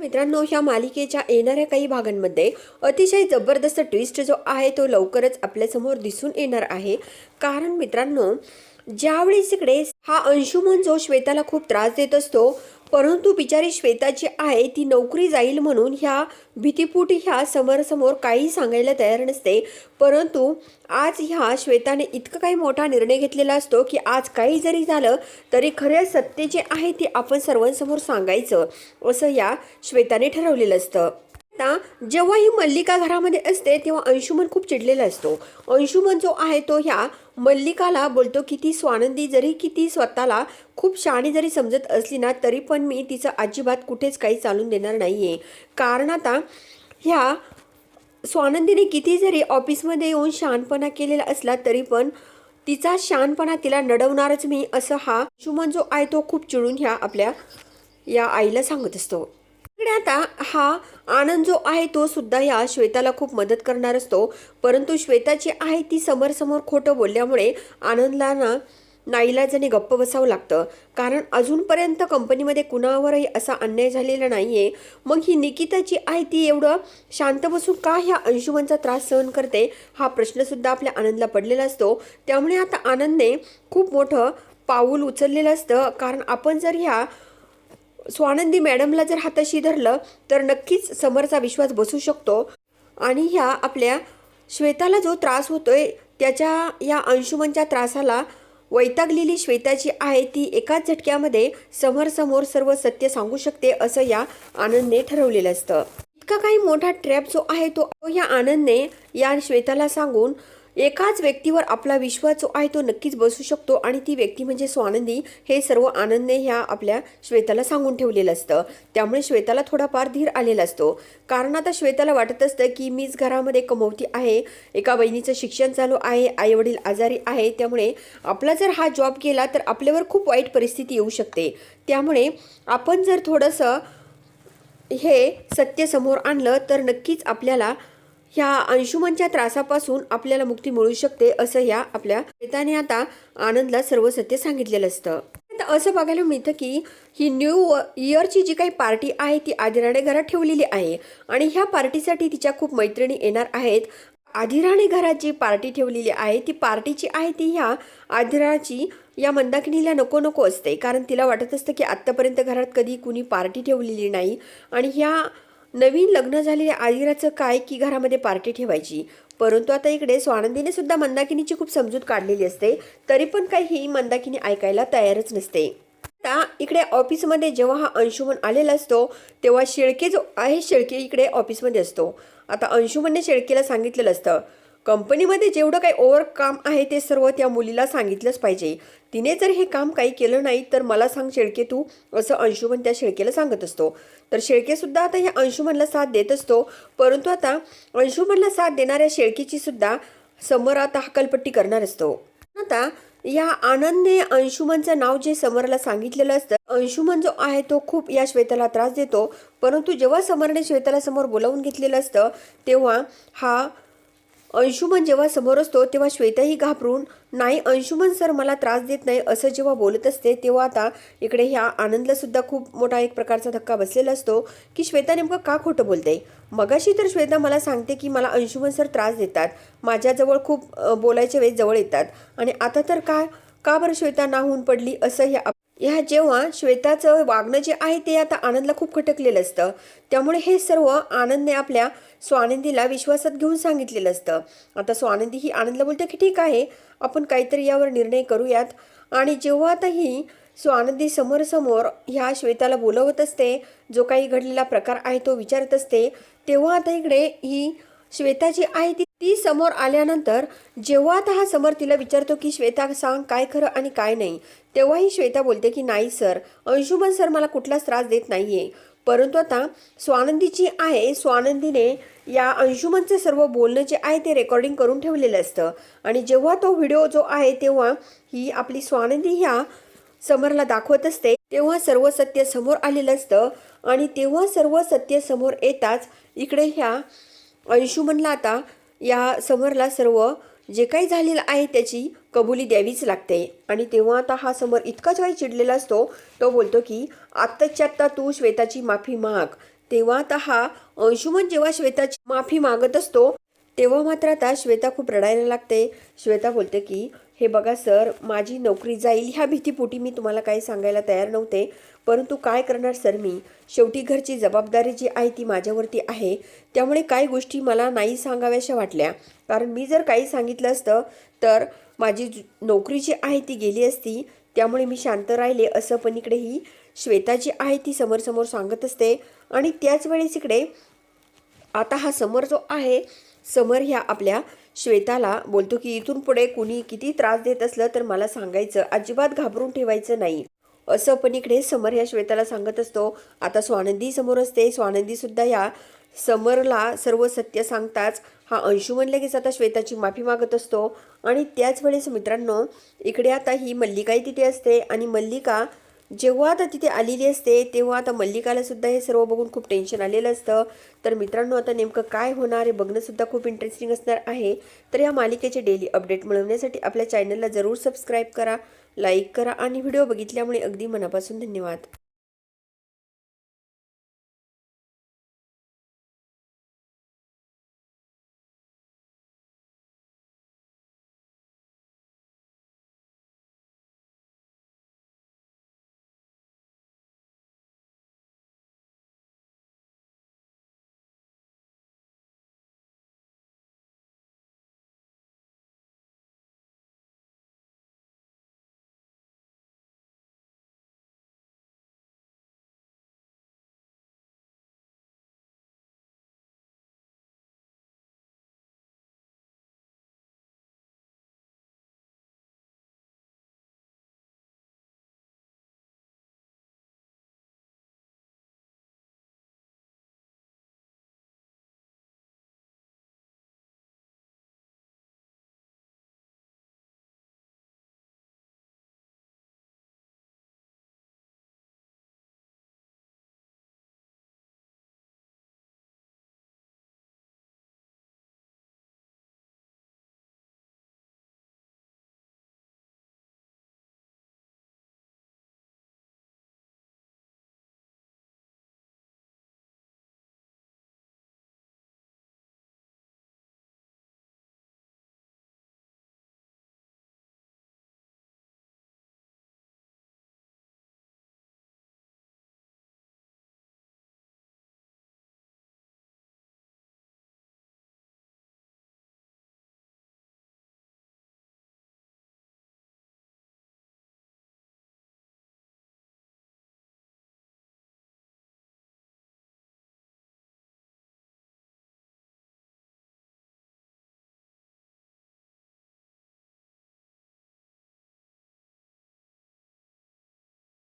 मित्रांनो ह्या मालिकेच्या येणाऱ्या काही भागांमध्ये अतिशय जबरदस्त ट्विस्ट जो आहे तो लवकरच आपल्यासमोर दिसून येणार आहे. कारण मित्रांनो ज्यावेळेस इकडे हा अंशुमन जो श्वेताला खूप त्रास देत असतो परंतु बिचारी श्वेता जी आहे ती नोकरी जाईल म्हणून ह्या भीतीपूट ह्या समोरासमोर काही सांगायला तयार नसते. परंतु आज ह्या श्वेताने इतकं काही मोठा निर्णय घेतलेला असतो की आज काही जरी झालं तरी खरं सत्य जे आहे ते आपण सर्वांसमोर सांगायचं असं या श्वेताने ठरवलेलं असतं. आता जेव्हा ही मल्लिका घरामध्ये असते तेव्हा अंशुमन खूप चिडलेला असतो. अंशुमन जो आहे तो ह्या मल्लिकाला बोलतो की ती स्वानंदी जरी की ती स्वतःला खूप शहाणी जरी समजत असली ना तरी पण मी तिचं अजिबात कुठेच काही चालून देणार नाही आहे कारण आता ह्या स्वानंदीने किती जरी ऑफिसमध्ये येऊन शहाणपणा केलेला असला तरी पण तिचा शहाणपणा तिला नडवणारच मी असं हा शुमन जो आहे तो खूप चिडून ह्या आपल्या या आईला सांगत असतो. इकडे आता हा आनंद जो आहे तो सुद्धा या श्वेताला खूप मदत करणार असतो. परंतु श्वेताची आहे ती समोर खोटं बोलल्यामुळे आनंदला ना नाईलाजाने गप्प बसावं लागतं. कारण अजूनपर्यंत कंपनीमध्ये कुणावरही असा अन्याय झालेला नाही आहे मग ही निकिता जी आहे ती एवढं शांत बसून का ह्या अंशुमनचा त्रास सहन करते? हा प्रश्नसुद्धा आपल्या आनंदला पडलेला असतो. त्यामुळे आता आनंदने खूप मोठं पाऊल उचललेलं असतं. कारण आपण जर ह्या स्वानंदी मॅडमला जर हाताशी धरलं तर नक्कीच समरचा विश्वास बसू शकतो. आणि ह्या आपल्या श्वेताला जो त्रास होतोय त्याच्या या अंशुमनच्या त्रासाला वैतागलेली श्वेता जी आहे ती एकाच झटक्यामध्ये समोरसमोर सर्व सत्य सांगू शकते असं या आनंदने ठरवलेलं असतं. इतका काही मोठा ट्रॅप जो आहे तो या आनंदने या श्वेताला सांगून एकाच व्यक्तीवर आपला विश्वास जो आहे तो नक्कीच बसू शकतो आणि ती व्यक्ती म्हणजे स्वानंदी हे सर्व आनंदने ह्या आपल्या श्वेताला सांगून ठेवलेलं असतं. त्यामुळे श्वेताला थोडाफार धीर आलेला असतो. कारण आता श्वेताला वाटत असतं की मीच घरामध्ये कमवती आहे एका बहिणीचं शिक्षण चालू आहे आईवडील आजारी आहे त्यामुळे आपला जर हा जॉब केला तर आपल्यावर खूप वाईट परिस्थिती येऊ शकते. त्यामुळे आपण जर थोडंसं हे सत्य समोर आणलं तर नक्कीच आपल्याला ह्या अंशुमनच्या त्रासापासून आपल्याला मुक्ती मिळू शकते असं ह्या आपल्या श्वेताने आता आनंदला सर्व सत्य सांगितलेलं असतं. आता असं बघायला मिळतं की ही न्यू इयरची जी काही पार्टी आहे ती आदिराने घरात ठेवलेली आहे आणि ह्या पार्टीसाठी तिच्या खूप मैत्रिणी येणार आहेत. आदिराने घरात जी पार्टी ठेवलेली आहे ती पार्टीची आहे ती ह्या आदिराची या मंदाकिनीला नको नको असते. कारण तिला वाटत असतं की आत्तापर्यंत घरात कधी कुणी पार्टी ठेवलेली नाही. आणि ह्या नवीन लग्न झालेल्या आदिराचं काय की घरामध्ये पार्टी ठेवायची? परंतु आता इकडे स्वानंदीने सुद्धा मंदाकिनीची खूप समजूत काढलेली असते तरी पण काही ही मंदाकिनी ऐकायला तयारच नसते. आता इकडे ऑफिसमध्ये जेव्हा हा अंशुमन आलेला असतो तेव्हा शेळके जो आहे शेळके इकडे ऑफिसमध्ये असतो. आता अंशुमनने शेळकेला सांगितलेलं असतं कंपनीमध्ये जेवढं काही ओव्हर काम आहे ते सर्व त्या मुलीला सांगितलंच पाहिजे. तिने जर हे काम काही केलं नाही तर मला सांग शेळके तू असं अंशुमन त्या शेळकेला सांगत असतो. तर शेळकेसुद्धा आता ह्या अंशुमनला साथ देत असतो. परंतु आता अंशुमनला साथ देणाऱ्या शेळकेची सुद्धा समोर आता हकलपट्टी करणार असतो. आता या आनंदने अंशुमनचं नाव जे समरला सांगितलेलं असतं अंशुमन जो आहे तो खूप या श्वेताला त्रास देतो. परंतु जेव्हा समरने श्वेताला समोर बोलावून घेतलेलं असतं तेव्हा हा अंशुमन जेव्हा समोर असतो तेव्हा श्वेताही घाबरून नाही अंशुमन सर मला त्रास देत नाही असं जेव्हा बोलत असते तेव्हा आता इकडे ह्या आनंदलासुद्धा खूप मोठा एक प्रकारचा धक्का बसलेला असतो की श्वेता नेमकं का खोटं बोलते? मगाशी तर श्वेता मला सांगते की मला अंशुमन सर त्रास देतात. माझ्याजवळ खूप बोलायच्या वेळेस जवळ येतात. आणि आता तर का का बरं श्वेता नाहून पडली असं ह्या ह्या जेव्हा श्वेताचं वागणं जे आहे ते आता आनंदला खूप खटकलेलं असतं. त्यामुळे हे सर्व आनंदने आपल्या स्वानंदीला विश्वासात घेऊन सांगितलेलं असतं. आता स्वानंदी ही आनंदला बोलते की ठीक आहे आपण काहीतरी यावर निर्णय करूयात. आणि जेव्हा आता ही स्वानंदी समोरसमोर ह्या श्वेताला बोलवत असते जो काही घडलेला प्रकार आहे तो विचारत असते तेव्हा आता इकडे ही श्वेता जी आहे ती ती समोर आल्यानंतर जेव्हा आता हा समोर तिला विचारतो की श्वेता सांग काय खरं आणि काय नाही. तेव्हाही श्वेता बोलते की नाही सर. अंशुमन सर मला कुठलाच त्रास देत नाही आहे परंतु आता स्वानंदीची आहे स्वानंदीने या अंशुमनचं सर्व बोलणं जे आहे ते रेकॉर्डिंग करून ठेवलेलं असतं. आणि जेव्हा तो व्हिडिओ जो आहे तेव्हा ही आपली स्वानंदी ह्या समरला दाखवत असते. तेव्हा सर्व सत्य समोर आलेलं असतं. आणि तेव्हा सर्व सत्य समोर येताच इकडे ह्या अंशुमनला आता या समरला सर्व जे काही झालेलं आहे त्याची कबुली द्यावीच लागते. आणि तेव्हा आता हा समर इतकाच काही चिडलेला असतो तो बोलतो की आत्ताच्या आत्ता तू श्वेताची माफी माग. तेव्हा आता हा अंशुमन जेव्हा श्वेताची माफी मागत असतो तेव्हा मात्र आता श्वेता खूप रडायला लागते. श्वेता बोलते की हे बघा सर माझी नोकरी जाईल ह्या भीतीपोटी मी तुम्हाला काही सांगायला तयार नव्हते. परंतु काय करणार सर मी? शेवटी घरची जबाबदारी जी आहे ती माझ्यावरती आहे. त्यामुळे काही गोष्टी मला नाही सांगाव्याशा वाटल्या. कारण मी जर काही सांगितलं असतं तर माझी नोकरी जी आहे ती गेली असती. त्यामुळे मी शांत राहिले असं पण इकडे ही श्वेता जी आहे ती समोर सांगत असते. आणि त्याच वेळेस इकडे आता हा समर जो आहे समर ह्या आपल्या श्वेताला बोलतो की इथून पुढे कुणी किती त्रास देत असलं तर मला सांगायचं अजिबात घाबरून ठेवायचं नाही. असं पण इकडे समर ह्या श्वेताला सांगत असतो. आता स्वानंदी समोर असते. स्वानंदी सुद्धा या समरला सर्व सत्य सांगताच हा अंशुमन लगेच आता श्वेताची माफी मागत असतो. आणि त्याच वेळेस मित्रांनो इकडे आता ही मल्लिकाही तिथे असते आणि मल्लिका जेव्हा आता तिथे आलेली असते तेव्हा आता मल्लिकाला सुद्धा हे सर्व बघून खूप टेन्शन आलेलं असतं. तर मित्रांनो आता नेमकं काय होणार हे बघणंसुद्धा खूप इंटरेस्टिंग असणार आहे. तर या मालिकेचे डेली अपडेट मिळवण्यासाठी आपल्या चॅनलला जरूर सबस्क्राईब करा लाईक करा आणि व्हिडिओ बघितल्यामुळे अगदी मनापासून धन्यवाद.